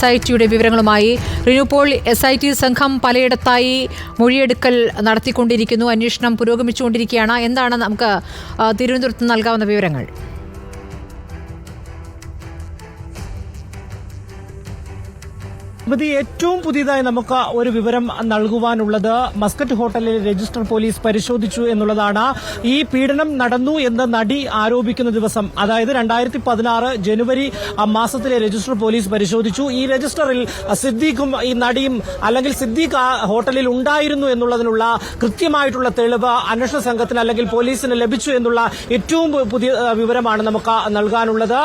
S I ടിയുടെ വിവരങ്ങളുമായി റിനുപോൾ S I T സംഘം പലയിടത്തായി മൊഴിയെടുക്കൽ നടത്തിക്കൊണ്ടിരിക്കുന്നു. അന്വേഷണം പുരോഗമിച്ചുകൊണ്ടിരിക്കുകയാണ്. എന്താണ് നമുക്ക് തിരുവനന്തപുരത്ത് നൽകാവുന്ന വിവരങ്ങൾ? സ്മൃതി ഏറ്റവും പുതിയതായി നമുക്ക് ഒരു വിവരം നൽകുവാനുള്ളത് മസ്കറ്റ് ഹോട്ടലിൽ രജിസ്റ്റർ പോലീസ് പരിശോധിച്ചു എന്നുള്ളതാണ്. ഈ പീഡനം നടന്നു എന്ന് നടി ആരോപിക്കുന്ന ദിവസം അതായത് രണ്ടായിരത്തി പതിനാറ് ജനുവരി മാസത്തിലെ രജിസ്റ്റർ പോലീസ് പരിശോധിച്ചു. ഈ രജിസ്റ്ററിൽ സിദ്ദീഖും ഈ നടിയും അല്ലെങ്കിൽ സിദ്ദീഖ് ആ ഹോട്ടലിൽ ഉണ്ടായിരുന്നു എന്നുള്ളതിനുള്ള കൃത്യമായിട്ടുള്ള തെളിവ് അന്വേഷണ സംഘത്തിന് അല്ലെങ്കിൽ പോലീസിന് ലഭിച്ചു എന്നുള്ള ഏറ്റവും പുതിയ വിവരമാണ് നമുക്ക് നൽകാനുള്ളത്.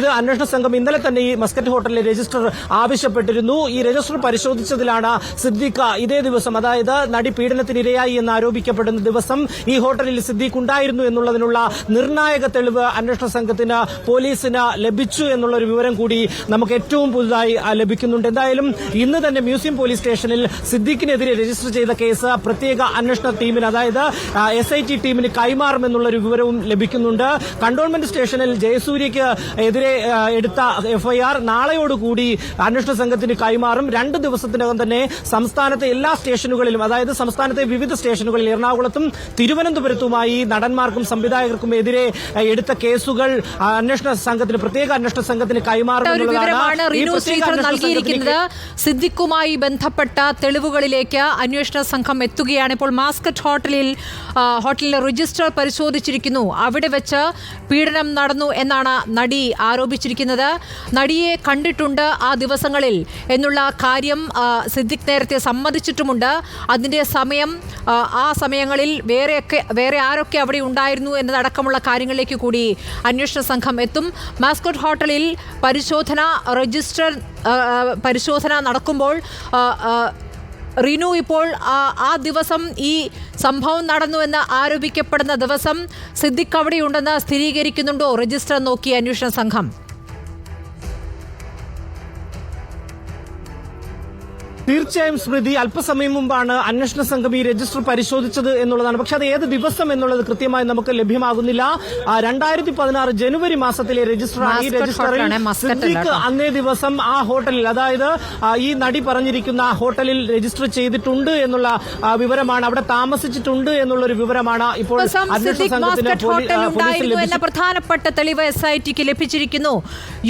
ഇത് അന്വേഷണ സംഘം ഇന്നലെ തന്നെ ഈ മസ്കറ്റ് ഹോട്ടലിലെ രജിസ്റ്റർ ആവശ്യപ്പെട്ടിരുന്നു. ഈ രജിസ്റ്റർ പരിശോധിച്ചതിലാണ് സിദ്ദീഖ് ഇതേ ദിവസം അതായത് നടി പീഡനത്തിനിരയായി എന്ന് ആരോപിക്കപ്പെടുന്ന ദിവസം ഈ ഹോട്ടലിൽ സിദ്ദീഖ് ഉണ്ടായിരുന്നു എന്നുള്ളതിനുള്ള നിർണായക തെളിവ് അന്വേഷണ സംഘത്തിന് പോലീസിന് ലഭിച്ചു എന്നുള്ള ഒരു വിവരം കൂടി നമുക്ക് ഏറ്റവും പുതുതായി ലഭിക്കുന്നുണ്ട്. എന്തായാലും ഇന്ന് തന്നെ മ്യൂസിയം പോലീസ് സ്റ്റേഷനിൽ സിദ്ദീഖിനെതിരെ രജിസ്റ്റർ ചെയ്ത കേസ് പ്രത്യേക അന്വേഷണ ടീമിന് അതായത് എസ് ഐ ടി ടീമിന് കൈമാറുമെന്നുള്ള ഒരു വിവരവും ലഭിക്കുന്നുണ്ട്. കണ്ടോൺമെന്റ് സ്റ്റേഷനിൽ ജയസൂര്യയ്ക്ക് എതിരെ എടുത്ത എഫ്ഐആർ നാളെയോടുകൂടി അന്വേഷണ സംഘത്തിന് കൈമാറും രണ്ട് ദിവസത്തിനകം തന്നെ സംസ്ഥാനത്തെ എല്ലാ സ്റ്റേഷനുകളിലും അതായത് സംസ്ഥാനത്തെ വിവിധ സ്റ്റേഷനുകളിൽ എറണാകുളത്തും തിരുവനന്തപുരത്തുമായി നടന്മാർക്കും സംവിധായകർക്കും എതിരെ എടുത്ത കേസുകൾ അന്വേഷണ സംഘത്തിന് പ്രത്യേക അന്വേഷണ സംഘത്തിന് കൈമാറും നൽകിയിരിക്കുന്നത്. സിദ്ദിഖുമായി ബന്ധപ്പെട്ട തെളിവുകളിലേക്ക് അന്വേഷണ സംഘം എത്തുകയാണ്. ഇപ്പോൾ മാസ്കറ്റ് ഹോട്ടലിൽ ഹോട്ടലിലെ രജിസ്റ്റർ പരിശോധിച്ചിരിക്കുന്നു. അവിടെ വെച്ച് പീഡനം നടന്നു എന്നാണ് നടി ആരോപിച്ചിരിക്കുന്നത്. നടിയെ കണ്ടിട്ടുണ്ട് ആ ദിവസങ്ങളിൽ. എന്നുള്ള കാര്യം സിദ്ദിഖ് നേരത്തെ സമ്മതിച്ചിട്ടുമുണ്ട്. അതിന്റെ സമയം ആ, സമയങ്ങളിൽ വേറെയൊക്കെ വേറെ ആരൊക്കെ അവിടെ ഉണ്ടായിരുന്നു എന്നതടക്കമുള്ള കാര്യങ്ങളിലേക്ക് കൂടി അന്വേഷണ സംഘം എത്തും. മാസ്കോട്ട് ഹോട്ടലിൽ പരിശോധന രജിസ്റ്റർ പരിശോധന നടക്കുമ്പോൾ റിനു ഇപ്പോൾ ആ ദിവസം ഈ സംഭവം നടന്നുവെന്ന് ആരോപിക്കപ്പെടുന്ന ദിവസം സിദ്ദിഖ് അവിടെയുണ്ടെന്ന് സ്ഥിരീകരിക്കുന്നുണ്ടോ? രജിസ്റ്റർ നോക്കി അന്വേഷണ സംഘം. തീർച്ചയായും സ്മൃതി അല്പസമയം മുമ്പാണ് അന്വേഷണ സംഘം ഈ രജിസ്റ്റർ പരിശോധിച്ചത് എന്നുള്ളതാണ്. പക്ഷെ അത് ഏത് ദിവസം എന്നുള്ളത് കൃത്യമായി നമുക്ക് ലഭ്യമാകുന്നില്ല. രണ്ടായിരത്തി പതിനാറ് ജനുവരി മാസത്തിലെ രജിസ്റ്റർ ഈ രജിസ്റ്ററിൽ സ്മൃതിക്ക് സിദ്ദീഖ് അന്നേ ദിവസം ആ ഹോട്ടലിൽ അതായത് ഈ നടി പറഞ്ഞിരിക്കുന്ന ആ ഹോട്ടലിൽ രജിസ്റ്റർ ചെയ്തിട്ടുണ്ട് എന്നുള്ള വിവരമാണ് അവിടെ താമസിച്ചിട്ടുണ്ട് എന്നുള്ള ഒരു വിവരമാണ് ഇപ്പോൾ എന്ന പ്രധാനപ്പെട്ട തെളിവ് എസ് ഐ ടിക്ക് ലഭിച്ചിരിക്കുന്നു.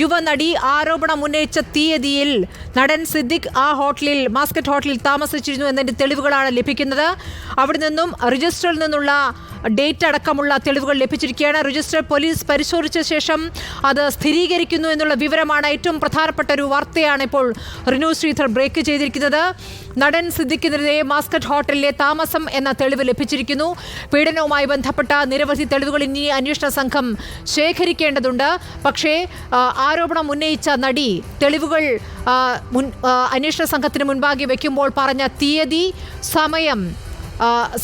യുവനടി ആരോപണം ഉന്നയിച്ച തീയതിയിൽ നടൻ സിദ്ദിഖ് ആ ഹോട്ടലിൽ മാസ്കറ്റ് ഹോട്ടലിൽ താമസിച്ചിരുന്നു എന്നതിന്റെ തെളിവുകളാണ് ലഭിക്കുന്നത്. അവിടെ നിന്നും രജിസ്റ്ററിൽ നിന്നുള്ള ഡേറ്റ് അടക്കമുള്ള തെളിവുകൾ ലഭിച്ചിരിക്കുകയാണ്. രജിസ്റ്റർ പോലീസ് പരിശോധിച്ച ശേഷം അത് സ്ഥിരീകരിക്കുന്നു എന്നുള്ള വിവരമാണ് ഏറ്റവും പ്രധാനപ്പെട്ട ഒരു വാർത്തയാണ് ഇപ്പോൾ റിനു ശ്രീധർ ബ്രേക്ക് ചെയ്തിരിക്കുന്നത്. നടൻ സിദ്ദിഖിനെതിരെ മാസ്കറ്റ് ഹോട്ടലിലെ താമസം എന്ന തെളിവ് ലഭിച്ചിരിക്കുന്നു. പീഡനവുമായി ബന്ധപ്പെട്ട നിരവധി തെളിവുകൾ ഇനി അന്വേഷണ സംഘം ശേഖരിക്കേണ്ടതുണ്ട്. പക്ഷേ ആരോപണം ഉന്നയിച്ച നടി തെളിവുകൾ അന്വേഷണ സംഘത്തിന് മുൻപാകെ വയ്ക്കുമ്പോൾ പറഞ്ഞ തീയതി സമയം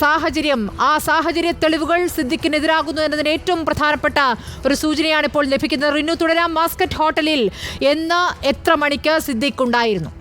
സാഹചര്യം ആ സാഹചര്യ തെളിവുകൾ സിദ്ദിഖിനെതിരാകുന്നു എന്നതിന് ഏറ്റവും പ്രധാനപ്പെട്ട ഒരു സൂചനയാണ് ഇപ്പോൾ ലഭിക്കുന്നത്. റിനു തുടരാം മാസ്കറ്റ് ഹോട്ടലിൽ എന്ന് എത്ര മണിക്ക് സിദ്ദിഖ് ഉണ്ടായിരുന്നു?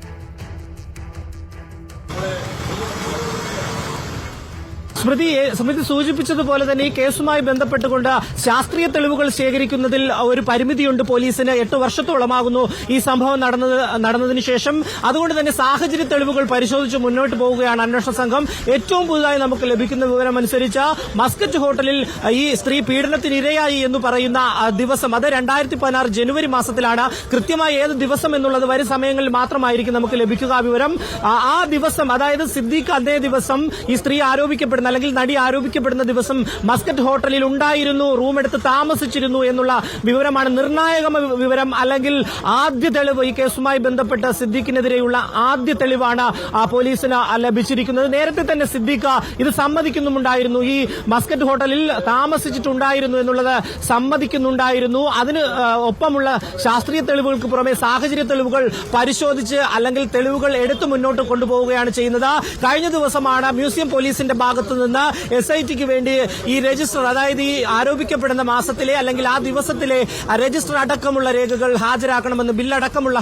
സ്മൃതി സ്മൃതി സൂചിപ്പിച്ചതുപോലെ തന്നെ ഈ കേസുമായി ബന്ധപ്പെട്ടുകൊണ്ട് ശാസ്ത്രീയ തെളിവുകൾ ശേഖരിക്കുന്നതിൽ ഒരു പരിമിതിയുണ്ട് പോലീസിന്. എട്ട് വർഷത്തോളമാകുന്നു ഈ സംഭവം നടന്നത് നടന്നതിന് ശേഷം. അതുകൊണ്ട് തന്നെ സാഹചര്യ തെളിവുകൾ പരിശോധിച്ച് മുന്നോട്ട് പോവുകയാണ് അന്വേഷണ സംഘം. ഏറ്റവും പുതുതായി നമുക്ക് ലഭിക്കുന്ന വിവരമനുസരിച്ച് മസ്കറ്റ് ഹോട്ടലിൽ ഈ സ്ത്രീ പീഡനത്തിനിരയായി എന്ന് പറയുന്ന ദിവസം അത് രണ്ടായിരത്തി പതിനാറ് ജനുവരി മാസത്തിലാണ്. കൃത്യമായി ഏത് ദിവസം എന്നുള്ളത് വരും സമയങ്ങളിൽ മാത്രമായിരിക്കും നമുക്ക് ലഭിക്കുക വിവരം. ആ, ദിവസം അതായത് സിദ്ദീഖ് അതേ ദിവസം ഈ സ്ത്രീ ആരോപിക്കപ്പെടുന്ന അല്ലെങ്കിൽ നടി ആരോപിക്കപ്പെടുന്ന ദിവസം മസ്കറ്റ് ഹോട്ടലിൽ ഉണ്ടായിരുന്നു റൂം എടുത്ത് താമസിച്ചിരുന്നു എന്നുള്ള വിവരമാണ് നിർണായക വിവരം. അല്ലെങ്കിൽ ആദ്യ തെളിവ് ഈ കേസുമായി ബന്ധപ്പെട്ട സിദ്ദീഖിനെതിരെയുള്ള ആദ്യ തെളിവാണ് പോലീസിന് ലഭിച്ചിരിക്കുന്നത്. നേരത്തെ തന്നെ സിദ്ദീഖ് ഇത് സമ്മതിക്കുന്നുമുണ്ടായിരുന്നു. ഈ മസ്കറ്റ് ഹോട്ടലിൽ താമസിച്ചിട്ടുണ്ടായിരുന്നു എന്നുള്ളത് സമ്മതിക്കുന്നുണ്ടായിരുന്നു. അതിന് ഒപ്പമുള്ള ശാസ്ത്രീയ തെളിവുകൾക്ക് പുറമെ സാഹചര്യ തെളിവുകൾ പരിശോധിച്ച് അല്ലെങ്കിൽ തെളിവുകൾ എടുത്തു മുന്നോട്ട് കൊണ്ടുപോവുകയാണ് ചെയ്യുന്നത്. കഴിഞ്ഞ ദിവസമാണ് മ്യൂസിയം പോലീസിന്റെ ഭാഗത്തു നിന്ന് എസ് ഐ ടിക്ക് വേണ്ടി ഈ രജിസ്റ്റർ അതായത് ഈ ആരോപിക്കപ്പെടുന്ന മാസത്തിലെ അല്ലെങ്കിൽ ആ ദിവസത്തിലെ രജിസ്റ്റർ അടക്കമുള്ള രേഖകൾ ഹാജരാക്കണമെന്ന് ബില്ലടക്കമുള്ള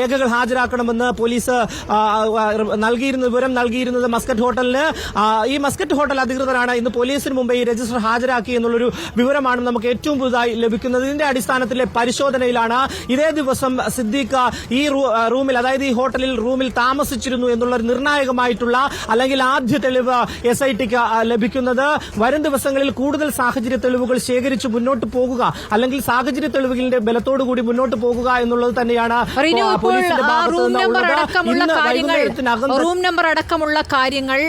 രേഖകൾ ഹാജരാക്കണമെന്ന് പോലീസ് നൽകിയിരുന്ന വിവരം നൽകിയിരുന്നത് മസ്കറ്റ് ഹോട്ടലിന് ഈ മസ്കറ്റ് ഹോട്ടൽ അധികൃതരാണ് ഇന്ന് പോലീസിന് മുമ്പ് ഈ രജിസ്റ്റർ ഹാജരാക്കി എന്നുള്ളൊരു വിവരമാണ് നമുക്ക് ഏറ്റവും പുതുതായി ലഭിക്കുന്നത്. ഇതിന്റെ അടിസ്ഥാനത്തിലെ പരിശോധനയിലാണ് ഇതേ ദിവസം സിദ്ദീഖ് ഈ റൂമിൽ അതായത് ഈ ഹോട്ടലിൽ റൂമിൽ താമസിച്ചിരുന്നു എന്നുള്ള നിർണായകമായിട്ടുള്ള അല്ലെങ്കിൽ ആദ്യ തെളിവ് എസ് ഐ ടിക്ക് ലഭിക്കുന്നത്. വരും ദിവസങ്ങളിൽ കൂടുതൽ സാഹചര്യ തെളിവുകൾ ശേഖരിച്ച് മുന്നോട്ട് പോകുക. അല്ലെങ്കിൽ സാഹചര്യ തെളിവുകളുടെ ബലത്തോടുകൂടി മുന്നോട്ട് പോകുക എന്നുള്ളത് തന്നെയാണ് റൂം നമ്പർ അടക്കമുള്ള കാര്യങ്ങൾ റൂം നമ്പർ അടക്കമുള്ള കാര്യങ്ങൾ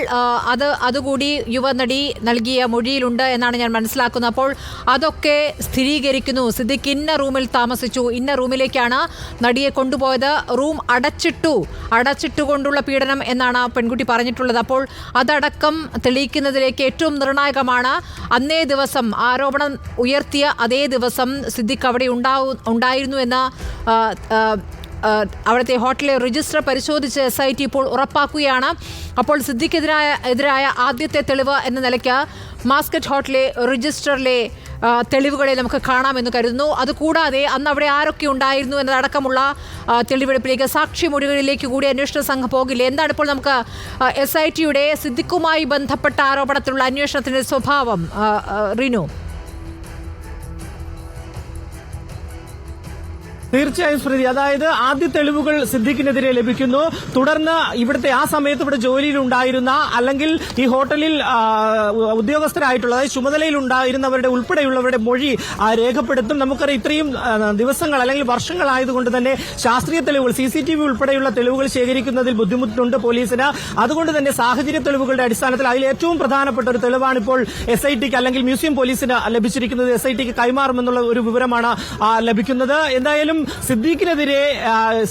അത് അതുകൂടി യുവനടി നൽകിയ മൊഴിയിലുണ്ട് എന്നാണ് ഞാൻ മനസ്സിലാക്കുന്നത്. അപ്പോൾ അതൊക്കെ സ്ഥിരീകരിക്കുന്നു. സിദ്ദിഖ് ഇന്ന റൂമിൽ താമസിച്ചു. ഇന്ന റൂമിലേക്കാണ് നടിയെ കൊണ്ടുപോയത്. റൂം അടച്ചിട്ടു. അടച്ചിട്ടുകൊണ്ടുള്ള പീഡനം എന്നാണ് ആ പെൺകുട്ടി പറഞ്ഞിട്ടുള്ളത്. അപ്പോൾ അതടക്കം തെളിയിക്കുന്നതിലേക്ക് ഏറ്റവും നിർണായകമാണ് അന്നേ ദിവസം ആരോപണം ഉയർത്തിയ അതേ ദിവസം സിദ്ദിഖ് അവിടെ ഉണ്ടാവു ഉണ്ടായിരുന്നു എന്ന അവിടുത്തെ ഹോട്ടലിലെ രജിസ്റ്റർ പരിശോധിച്ച് എസ് ഐ ടി ഇപ്പോൾ ഉറപ്പാക്കുകയാണ്. അപ്പോൾ സിദ്ദിഖെതിരായ എതിരായ ആദ്യത്തെ തെളിവ് എന്ന നിലയ്ക്ക് മാസ്കറ്റ് ഹോട്ടലിലെ രജിസ്റ്ററിലെ തെളിവുകളെ നമുക്ക് കാണാമെന്ന് കരുതുന്നു. അതുകൂടാതെ അന്ന് അവിടെ ആരൊക്കെ ഉണ്ടായിരുന്നു എന്നതടക്കമുള്ള തെളിവെടുപ്പിലേക്ക് സാക്ഷിമൊഴികളിലേക്ക് കൂടി അന്വേഷണ സംഘം പോകില്ല? എന്താണ് ഇപ്പോൾ നമുക്ക് എസ് ഐ ടിയുടെ സിദ്ദിഖുമായി ബന്ധപ്പെട്ട ആരോപണത്തിലുള്ള അന്വേഷണത്തിന്റെ സ്വഭാവം? റിനു. തീർച്ചയായും സ്മൃതി. അതായത് ആദ്യ തെളിവുകൾ സിദ്ധിക്കിനെതിരെ ലഭിക്കുന്നു. തുടർന്ന് ഇവിടുത്തെ ആ സമയത്ത് ഇവിടെ ജോലിയിൽ ഉണ്ടായിരുന്ന അല്ലെങ്കിൽ ഈ ഹോട്ടലിൽ ഉദ്യോഗസ്ഥരായിട്ടുള്ള അതായത് ചുമതലയിൽ ഉണ്ടായിരുന്നവരുടെ ഉൾപ്പെടെയുള്ളവരുടെ മൊഴി രേഖപ്പെടുത്തും. നമുക്കറിയാം ഇത്രയും ദിവസങ്ങൾ അല്ലെങ്കിൽ വർഷങ്ങളായതുകൊണ്ട് തന്നെ ശാസ്ത്രീയ തെളിവുകൾ സി സി ടി വി ഉൾപ്പെടെയുള്ള തെളിവുകൾ ശേഖരിക്കുന്നതിൽ ബുദ്ധിമുട്ടുണ്ട് പോലീസിന്. അതുകൊണ്ട് തന്നെ സാഹചര്യ തെളിവുകളുടെ അടിസ്ഥാനത്തിൽ അതിൽ ഏറ്റവും പ്രധാനപ്പെട്ട ഒരു തെളിവാണ് ഇപ്പോൾ എസ് ഐ ടിക്ക് അല്ലെങ്കിൽ മ്യൂസിയം പോലീസിന് ലഭിച്ചിരിക്കുന്നത്. എസ് ഐ ടിക്ക് കൈമാറുമെന്നുള്ള ഒരു വിവരമാണ് ലഭിക്കുന്നത്. എന്തായാലും സിദ്ദീഖിനെതിരെ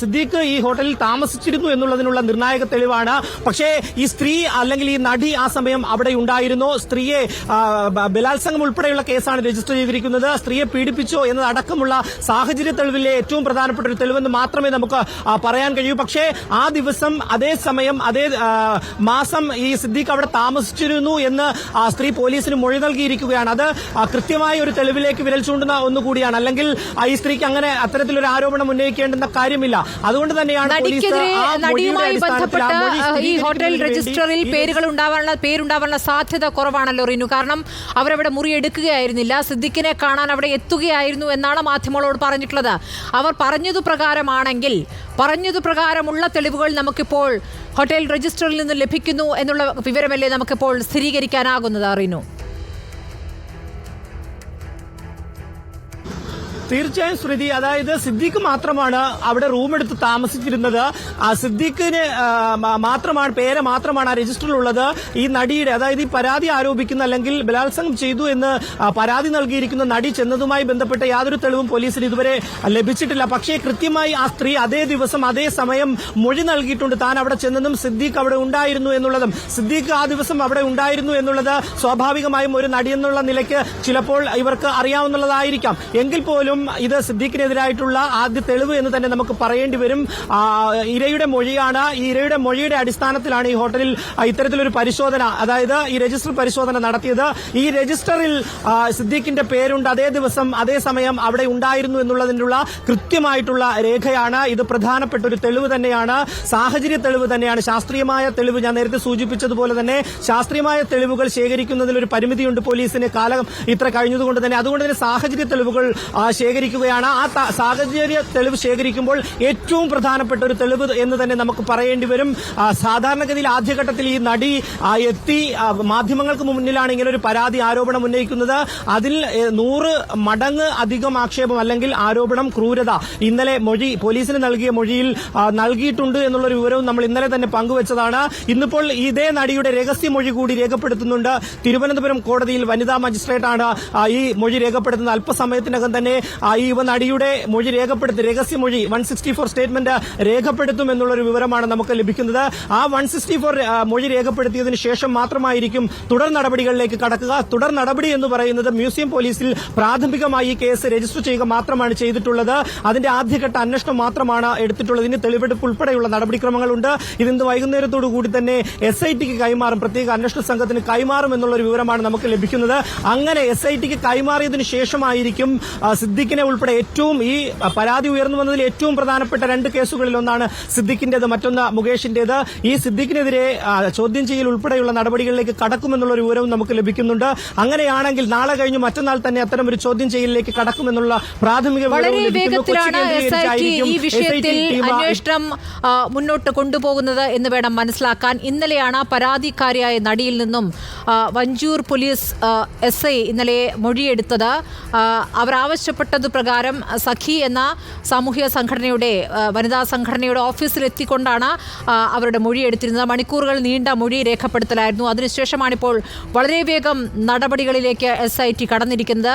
സിദ്ദീഖ് ഈ ഹോട്ടലിൽ താമസിച്ചിരുന്നു എന്നുള്ളതിനുള്ള നിർണായക തെളിവാണ്. പക്ഷേ ഈ സ്ത്രീ അല്ലെങ്കിൽ ഈ നടി ആ സമയം അവിടെ ഉണ്ടായിരുന്നു. സ്ത്രീയെ ബലാത്സംഗം ഉൾപ്പെടെയുള്ള കേസാണ് രജിസ്റ്റർ ചെയ്തിരിക്കുന്നത്. സ്ത്രീയെ പീഡിപ്പിച്ചോ എന്നതടക്കമുള്ള സാഹചര്യ തെളിവിലെ ഏറ്റവും പ്രധാനപ്പെട്ട ഒരു തെളിവെന്ന് മാത്രമേ നമുക്ക് പറയാൻ കഴിയൂ. പക്ഷേ ആ ദിവസം അതേ സമയം അതേ മാസം ഈ സിദ്ദീഖ് അവിടെ താമസിച്ചിരുന്നു എന്ന് സ്ത്രീ പോലീസിന് മൊഴി നൽകിയിരിക്കുകയാണ്. അത് കൃത്യമായ ഒരു തെളിവിലേക്ക് വിരൽ ചൂണ്ടുന്ന ഒന്നുകൂടിയാണ്. അല്ലെങ്കിൽ ഈ സ്ത്രീക്ക് അങ്ങനെ അത്തരത്തിലൊരു ആരോപണം ഉന്നയിക്കേണ്ടുന്ന കാര്യമില്ല. അതുകൊണ്ട് തന്നെയാണ് നടിയുമായി ബന്ധപ്പെട്ട് ഈ ഹോട്ടൽ രജിസ്റ്ററിൽ പേരുകൾ ഉണ്ടാവാനുള്ള പേരുണ്ടാവാനുള്ള സാധ്യത കുറവാണല്ലോ റിനു. കാരണം അവരവിടെ മുറി എടുക്കുകയായിരുന്നില്ല. സിദ്ദിഖിനെ കാണാൻ അവിടെ എത്തുകയായിരുന്നു എന്നാണ് മാധ്യമങ്ങളോട് പറഞ്ഞിട്ടുള്ളത്. അവർ പറഞ്ഞതു പ്രകാരമാണെങ്കിൽ പറഞ്ഞതു പ്രകാരമുള്ള തെളിവുകൾ നമുക്കിപ്പോൾ ഹോട്ടൽ രജിസ്റ്ററിൽ നിന്ന് ലഭിക്കുന്നു എന്നുള്ള വിവരമല്ലേ നമുക്കിപ്പോൾ സ്ഥിരീകരിക്കാനാകുന്നത് റിനു? തീർച്ചയായും ശ്രുതി അതായത് സിദ്ദീഖ് മാത്രമാണ് അവിടെ റൂം എടുത്ത് താമസിച്ചിരുന്നത്. ആ സിദ്ദീഖിന് മാത്രമാണ് പേര് മാത്രമാണ് ആ രജിസ്റ്ററിലുള്ളത് ഈ നടിയുടെ അതായത് ഈ പരാതി ആരോപിക്കുന്ന അല്ലെങ്കിൽ ബലാത്സംഗം ചെയ്തു എന്ന് പരാതി നൽകിയിരിക്കുന്ന നടി ചെന്നതുമായി ബന്ധപ്പെട്ട യാതൊരു തെളിവും പോലീസിന് ഇതുവരെ ലഭിച്ചിട്ടില്ല. പക്ഷേ കൃത്യമായി ആ സ്ത്രീ അതേ ദിവസം അതേ സമയം മൊഴി നൽകിയിട്ടുണ്ട്. താൻ അവിടെ ചെന്നതും സിദ്ദീഖ് അവിടെ ഉണ്ടായിരുന്നു എന്നുള്ളതും. സിദ്ദീഖ് ആ ദിവസം അവിടെ ഉണ്ടായിരുന്നു എന്നുള്ളത് സ്വാഭാവികമായും ഒരു നടിയെന്നുള്ള നിലയ്ക്ക് ചിലപ്പോൾ ഇവർക്ക് അറിയാവുന്നതായിരിക്കാം. എങ്കിൽ പോലും ഇത് സിദ്ദീഖിനെതിരായിട്ടുള്ള ആദ്യ തെളിവ് എന്ന് തന്നെ നമുക്ക് പറയേണ്ടി വരും. ഇരയുടെ മൊഴിയാണ്. ഈ ഇരയുടെ മൊഴിയുടെ അടിസ്ഥാനത്തിലാണ് ഈ ഹോട്ടലിൽ ഇത്തരത്തിലൊരു പരിശോധന അതായത് ഈ രജിസ്റ്റർ പരിശോധന നടത്തിയത്. ഈ രജിസ്റ്ററിൽ സിദ്ദീഖിന്റെ പേരുണ്ട്. അതേ ദിവസം അതേ സമയം അവിടെ ഉണ്ടായിരുന്നു എന്നുള്ളതിനുള്ള കൃത്യമായിട്ടുള്ള രേഖയാണ്. ഇത് പ്രധാനപ്പെട്ട ഒരു തെളിവ് തന്നെയാണ്. സാഹചര്യ തെളിവ് തന്നെയാണ്. ശാസ്ത്രീയമായ തെളിവ് ഞാൻ നേരത്തെ സൂചിപ്പിച്ചതുപോലെ തന്നെ ശാസ്ത്രീയമായ തെളിവുകൾ ശേഖരിക്കുന്നതിൽ ഒരു പരിമിതിയുണ്ട് പോലീസിന്. കാലം ഇത്ര കഴിഞ്ഞതുകൊണ്ട് തന്നെ. അതുകൊണ്ട് തന്നെ സാഹചര്യ തെളിവുകൾ ശേഖരിക്കുകയാണ്. ആ സാഹചര്യ തെളിവ് ശേഖരിക്കുമ്പോൾ ഏറ്റവും പ്രധാനപ്പെട്ട ഒരു തെളിവ് എന്ന് തന്നെ നമുക്ക് പറയേണ്ടി വരും. സാധാരണഗതിയിൽ ആദ്യഘട്ടത്തിൽ ഈ നടി എത്തി മാധ്യമങ്ങൾക്ക് മുന്നിലാണ് ഇങ്ങനെ ഒരു പരാതി ആരോപണം ഉന്നയിക്കുന്നത്. അതിൽ നൂറ് മടങ്ങ് അധികം ആക്ഷേപം അല്ലെങ്കിൽ ആരോപണം ക്രൂരത ഇന്നലെ മൊഴി പോലീസിന് നൽകിയ മൊഴിയിൽ നൽകിയിട്ടുണ്ട് എന്നുള്ളൊരു വിവരവും നമ്മൾ ഇന്നലെ തന്നെ പങ്കുവച്ചതാണ്. ഇന്നിപ്പോൾ ഇതേ നടിയുടെ രഹസ്യ മൊഴി കൂടി രേഖപ്പെടുത്തുന്നുണ്ട്. തിരുവനന്തപുരം കോടതിയിൽ വനിതാ മജിസ്ട്രേറ്റാണ് ഈ മൊഴി രേഖപ്പെടുത്തുന്നത്. അല്പസമയത്തിനകം തന്നെ യുവ നടിയുടെ മൊഴി രേഖപ്പെടുത്തി രഹസ്യമൊഴി വൺ സിക്സ്റ്റി ഫോർ സ്റ്റേറ്റ്മെന്റ് രേഖപ്പെടുത്തും എന്നുള്ളൊരു വിവരമാണ് നമുക്ക് ലഭിക്കുന്നത്. ആ വൺ സിക്സ്റ്റി ഫോർ മൊഴി രേഖപ്പെടുത്തിയതിനു ശേഷം മാത്രമായിരിക്കും തുടർ നടപടികളിലേക്ക് കടക്കുക. തുടർ നടപടി എന്ന് പറയുന്നത് മ്യൂസിയം പോലീസിൽ പ്രാഥമികമായി കേസ് രജിസ്റ്റർ ചെയ്യുക മാത്രമാണ് ചെയ്തിട്ടുള്ളത്. അതിന്റെ ആദ്യഘട്ട അന്വേഷണം മാത്രമാണ് എടുത്തിട്ടുള്ളത്. ഇനി തെളിവെടുപ്പ് ഉൾപ്പെടെയുള്ള നടപടിക്രമങ്ങളുണ്ട്. ഇത് ഇന്ന് വൈകുന്നേരത്തോടു കൂടി തന്നെ എസ് ഐ ടിക്ക് കൈമാറും. പ്രത്യേക അന്വേഷണ സംഘത്തിന് കൈമാറും എന്നുള്ളൊരു വിവരമാണ് നമുക്ക് ലഭിക്കുന്നത്. അങ്ങനെ എസ് ഐ ടിക്ക് കൈമാറിയതിനു ശേഷമായിരിക്കും ആ, സിദ്ദിഖിനെ ഉൾപ്പെടെ ഏറ്റവും ഈ പരാതി ഉയർന്നു വന്നതിൽ ഏറ്റവും പ്രധാനപ്പെട്ട രണ്ട് കേസുകളിൽ ഒന്നാണ് സിദ്ദിഖിന്റേത് മറ്റൊന്ന് മുകേഷിന്റേത് ഈ സിദ്ദിഖിനെതിരെ ചോദ്യം ചെയ്യൽ ഉൾപ്പെടെയുള്ള നടപടികളിലേക്ക് കടക്കുമെന്നുള്ള ഒരു വിവരവും നമുക്ക് ലഭിക്കുന്നുണ്ട്. അങ്ങനെയാണെങ്കിൽ നാളെ കഴിഞ്ഞ് മറ്റന്നാൾ തന്നെ അത്തരം ഒരു ചോദ്യം ചെയ്യലിലേക്ക് കടക്കുമെന്നുള്ള പ്രാഥമിക വളരെ. വേഗത്തിലാണ് ഈ വിഷയത്തിൽ അന്വേഷണം മുന്നോട്ട് കൊണ്ടുപോകുന്നത് എന്ന് വേണം മനസ്സിലാക്കാൻ. ഇന്നലെയാണ് പരാതിക്കാരിയായ നടിയിൽ നിന്നും വഞ്ചൂർ പോലീസ് എസ് ഐ ഇന്നലെ മൊഴിയെടുത്തത്. അവർ ആവശ്യപ്പെട്ടത് പ്രകാരം സഖി എന്ന സാമൂഹ്യ സംഘടനയുടെ വനിതാ സംഘടനയുടെ ഓഫീസിൽ എത്തിക്കൊണ്ടാണ് മൊഴി എടുത്തിരുന്നത്. മണിക്കൂറുകൾ നീണ്ട മൊഴി രേഖപ്പെടുത്തലായിരുന്നു. അതിനുശേഷമാണിപ്പോൾ വളരെ വേഗം നടപടികളിലേക്ക് എസ് ഐ ടി കടന്നിരിക്കുന്നത്.